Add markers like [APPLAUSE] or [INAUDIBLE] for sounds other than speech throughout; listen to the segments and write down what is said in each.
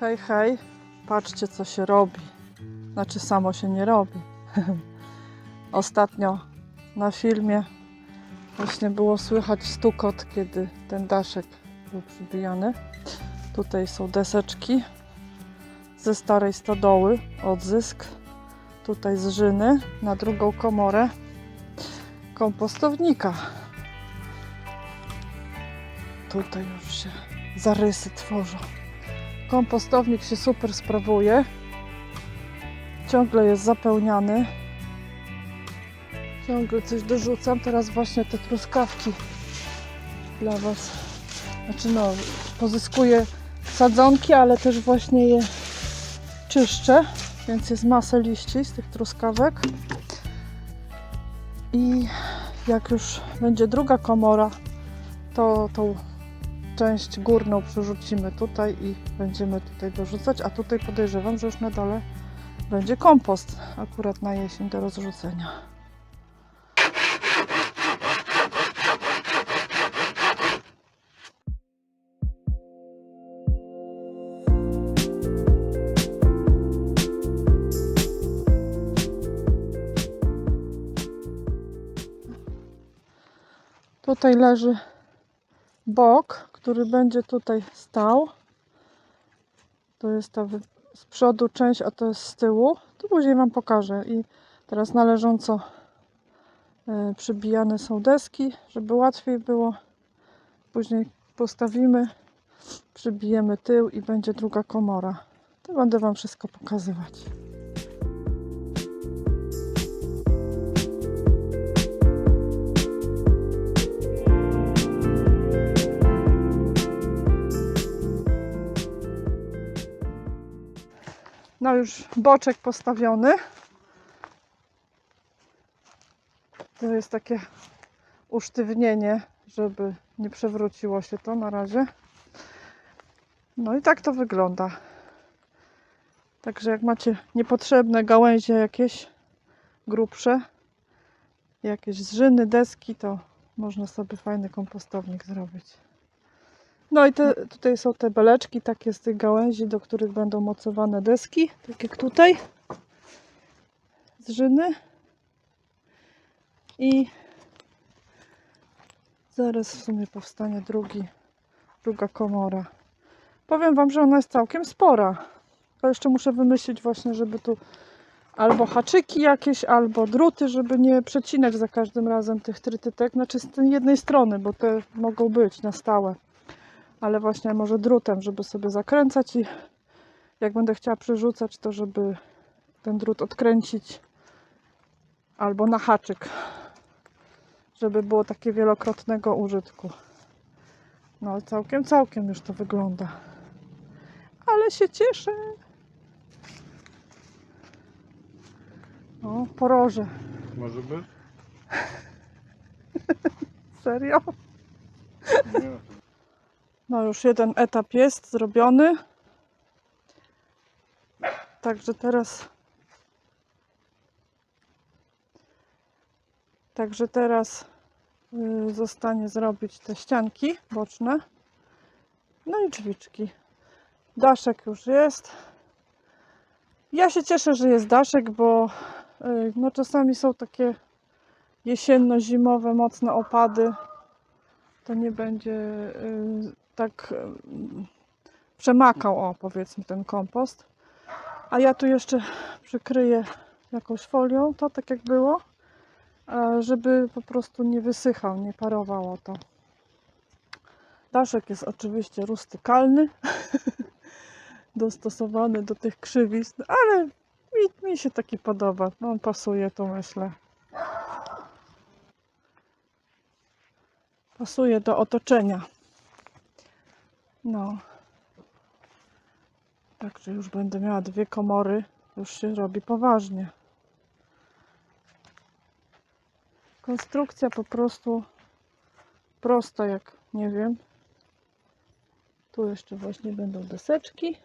Hej, hej, patrzcie co się robi. Znaczy samo się nie robi. [LAUGHS] Ostatnio na filmie właśnie było słychać stukot, kiedy ten daszek był przybijany. Tutaj są deseczki ze starej stodoły, odzysk. Tutaj z żyny na drugą komorę kompostownika. Tutaj już się zarysy tworzą. Kompostownik się super sprawuje. Ciągle jest zapełniany. Ciągle coś dorzucam. Teraz właśnie te truskawki dla Was. Znaczy no, pozyskuję sadzonki, ale też właśnie je czyszczę. Więc jest masę liści z tych truskawek. I jak już będzie druga komora, to tą część górną przerzucimy tutaj i będziemy tutaj dorzucać, a tutaj podejrzewam, że już na dole będzie kompost akurat na jesień do rozrzucenia. Tutaj leży bok, który będzie tutaj stał. To jest ta z przodu część, a to jest z tyłu. To później Wam pokażę. I teraz należąco e, przybijane są deski, żeby łatwiej było. Później postawimy, przybijemy tył i będzie druga komora. To będę Wam wszystko pokazywać. No już boczek postawiony. To jest takie usztywnienie, żeby nie przewróciło się to na razie. No i tak to wygląda. Także jak macie niepotrzebne gałęzie jakieś grubsze, jakieś zżyny, deski, to można sobie fajny kompostownik zrobić. No i te, tutaj są te beleczki takie z tych gałęzi, do których będą mocowane deski, tak jak tutaj. Zżyny. I zaraz w sumie powstanie drugi, druga komora. Powiem Wam, że ona jest całkiem spora. To jeszcze muszę wymyślić właśnie, żeby tu albo haczyki jakieś, albo druty, żeby nie przecinać za każdym razem tych trytytek. Znaczy z tej jednej strony, bo te mogą być na stałe ale właśnie może drutem, żeby sobie zakręcać i jak będę chciała przerzucać, to żeby ten drut odkręcić albo na haczyk, żeby było takie wielokrotnego użytku. No całkiem, całkiem już to wygląda. Ale się cieszę. O, poroże. Może być? [LAUGHS] Serio? Nie. No już jeden etap jest zrobiony. Także teraz Także teraz y, zostanie zrobić te ścianki boczne. No i drzwiczki. Daszek już jest. Ja się cieszę, że jest daszek, bo y, no czasami są takie jesienno-zimowe mocne opady. To nie będzie y, tak przemakał, o powiedzmy, ten kompost. A ja tu jeszcze przykryję jakąś folią, to tak jak było, e, żeby po prostu nie wysychał, nie parowało to. Daszek jest oczywiście rustykalny, [LAUGHS] dostosowany do tych krzywisk, ale mi, mi się taki podoba. No, on pasuje tu, myślę. Pasuje do otoczenia. No. Także już będę miała dwie komory. Już się robi poważnie. Konstrukcja po prostu prosta jak nie wiem. Tu jeszcze właśnie będą deseczki.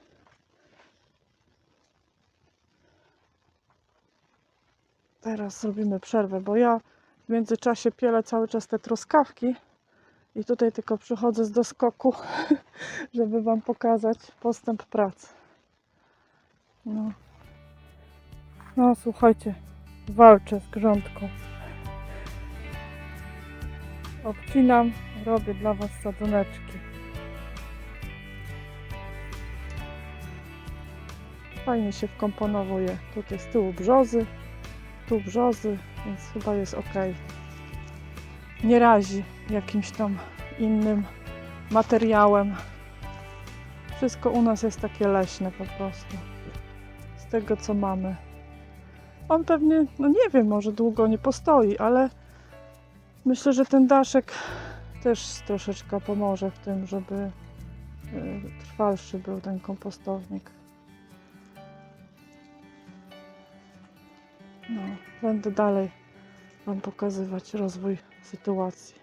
Teraz zrobimy przerwę, bo ja w międzyczasie pielę cały czas te truskawki. I tutaj tylko przychodzę z doskoku, [LAUGHS] żeby Wam pokazać postęp pracy. No. No słuchajcie, walczę z grządką. Obcinam, robię dla Was sadzoneczki. Fajnie się wkomponowuje. Tutaj z tyłu brzozy, tu brzozy, więc chyba jest ok. Nie razi jakimś tam innym materiałem. Wszystko u nas jest takie leśne po prostu. Z tego co mamy. On pewnie, no nie wiem, może długo nie postoi, ale myślę, że ten daszek też troszeczkę pomoże w tym, żeby y, trwalszy był ten kompostownik. No, będę dalej Wam pokazywać rozwój ситуації.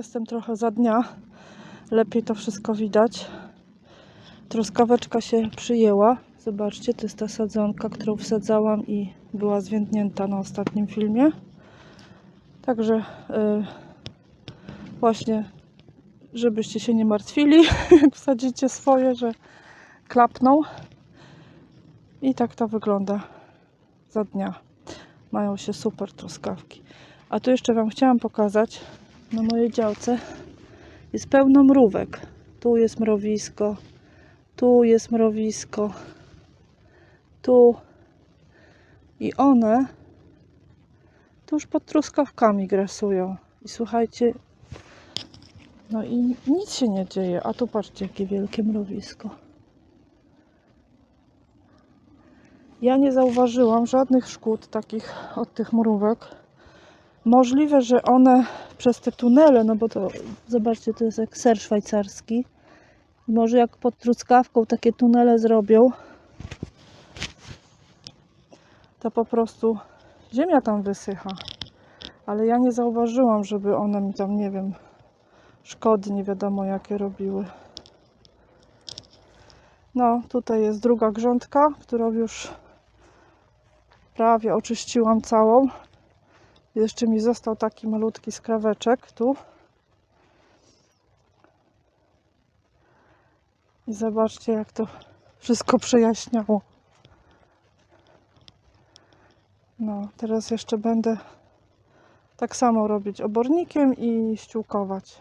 Jestem trochę za dnia. Lepiej to wszystko widać. Truskaweczka się przyjęła. Zobaczcie, to jest ta sadzonka, którą wsadzałam i była zwiędnięta na ostatnim filmie. Także y, właśnie, żebyście się nie martwili, [LAUGHS] jak wsadzicie swoje, że klapną. I tak to wygląda za dnia. Mają się super truskawki. A tu jeszcze Wam chciałam pokazać, na mojej działce jest pełno mrówek. Tu jest mrowisko, tu jest mrowisko, tu. I one tuż pod truskawkami grasują. I słuchajcie, no i nic się nie dzieje. A tu patrzcie, jakie wielkie mrowisko. Ja nie zauważyłam żadnych szkód takich od tych mrówek. Możliwe, że one przez te tunele, no bo to zobaczcie, to jest jak ser szwajcarski. Może jak pod truskawką takie tunele zrobią, to po prostu ziemia tam wysycha. Ale ja nie zauważyłam, żeby one mi tam, nie wiem, szkody nie wiadomo jakie robiły. No, tutaj jest druga grządka, którą już prawie oczyściłam całą. Jeszcze mi został taki malutki skraweczek tu. I zobaczcie, jak to wszystko przejaśniało. No, teraz jeszcze będę tak samo robić obornikiem i ściółkować.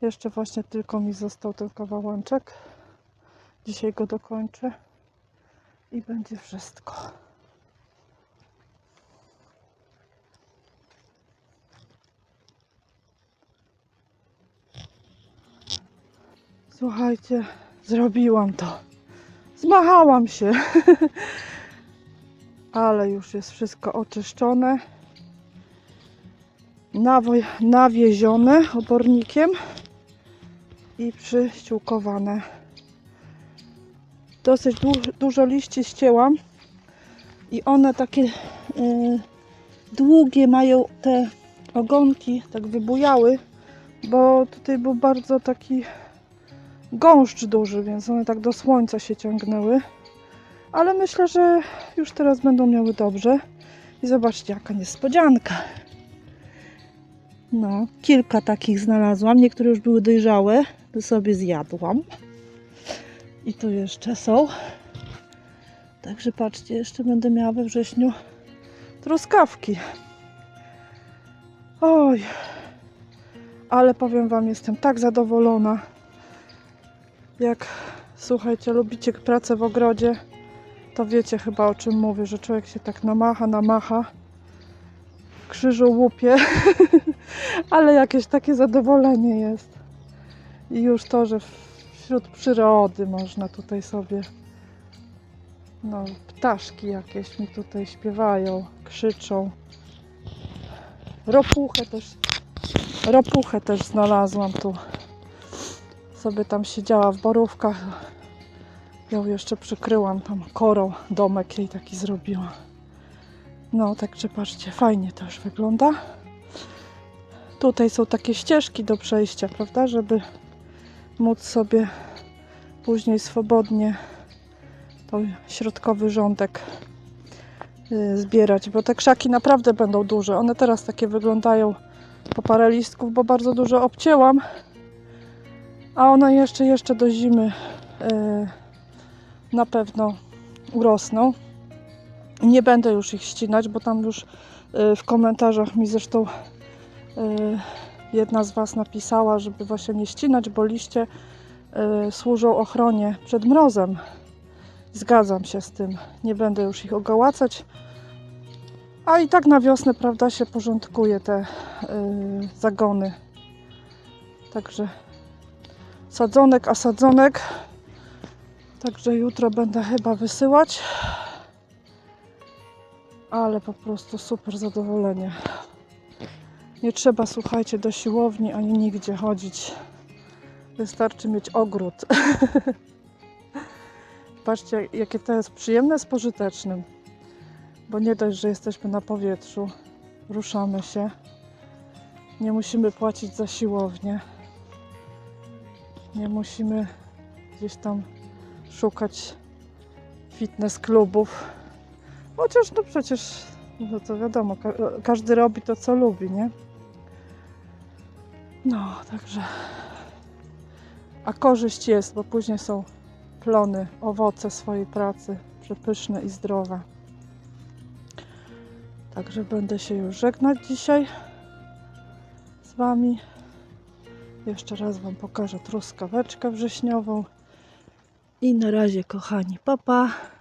Jeszcze właśnie tylko mi został ten kawałeczek. Dzisiaj go dokończę i będzie wszystko. Słuchajcie, zrobiłam to. Zmachałam się. [LAUGHS] Ale już jest wszystko oczyszczone. Nawoj, nawiezione obornikiem i przyściółkowane. dosyć du dużo liści ścięłam i one takie y, długie mają te ogonki, tak wybujały, bo tutaj był bardzo taki gąszcz duży, więc one tak do słońca się ciągnęły. Ale myślę, że już teraz będą miały dobrze. I zobaczcie, jaka niespodzianka. No, kilka takich znalazłam. Niektóre już były dojrzałe, to sobie zjadłam. I tu jeszcze są. Także patrzcie, jeszcze będę miała we wrześniu truskawki. Oj, ale powiem Wam, jestem tak zadowolona. Jak słuchajcie, lubicie pracę w ogrodzie, to wiecie chyba o czym mówię, że człowiek się tak namacha, namacha, krzyżu łupie, [LAUGHS] ale jakieś takie zadowolenie jest. I już to, że wśród przyrody można tutaj sobie, no, ptaszki jakieś mi tutaj śpiewają, krzyczą. Ropuchę też, ropuchę też znalazłam tu. Sobie tam siedziała w borówkach. Ją jeszcze przykryłam tam korą, domek jej taki zrobiłam. No, także patrzcie, fajnie to już wygląda. Tutaj są takie ścieżki do przejścia, prawda, żeby móc sobie później swobodnie tą środkowy rządek y, zbierać, bo te krzaki naprawdę będą duże. One teraz takie wyglądają po parę listków, bo bardzo dużo obcięłam, a one jeszcze, jeszcze do zimy y, na pewno urosną. Nie będę już ich ścinać, bo tam już y, w komentarzach mi zresztą y, jedna z Was napisała, żeby właśnie nie ścinać, bo liście służą ochronie przed mrozem. Zgadzam się z tym. Nie będę już ich ogołacać. A i tak na wiosnę, prawda, się porządkuje te zagony. Także sadzonek, a sadzonek. Także jutro będę chyba wysyłać. Ale po prostu super zadowolenie. Nie trzeba, słuchajcie, do siłowni ani nigdzie chodzić. Wystarczy mieć ogród. [LAUGHS] Patrzcie, jakie to jest przyjemne z pożytecznym. Bo nie dość, że jesteśmy na powietrzu, ruszamy się. Nie musimy płacić za siłownię. Nie musimy gdzieś tam szukać fitness klubów. Chociaż no przecież, no to wiadomo, ka każdy robi to, co lubi, nie? No, także. A korzyść jest, bo później są plony, owoce swojej pracy, przepyszne i zdrowe. Także będę się już żegnać dzisiaj z Wami. Jeszcze raz Wam pokażę truskaweczkę wrześniową. I na razie, kochani, papa. Pa.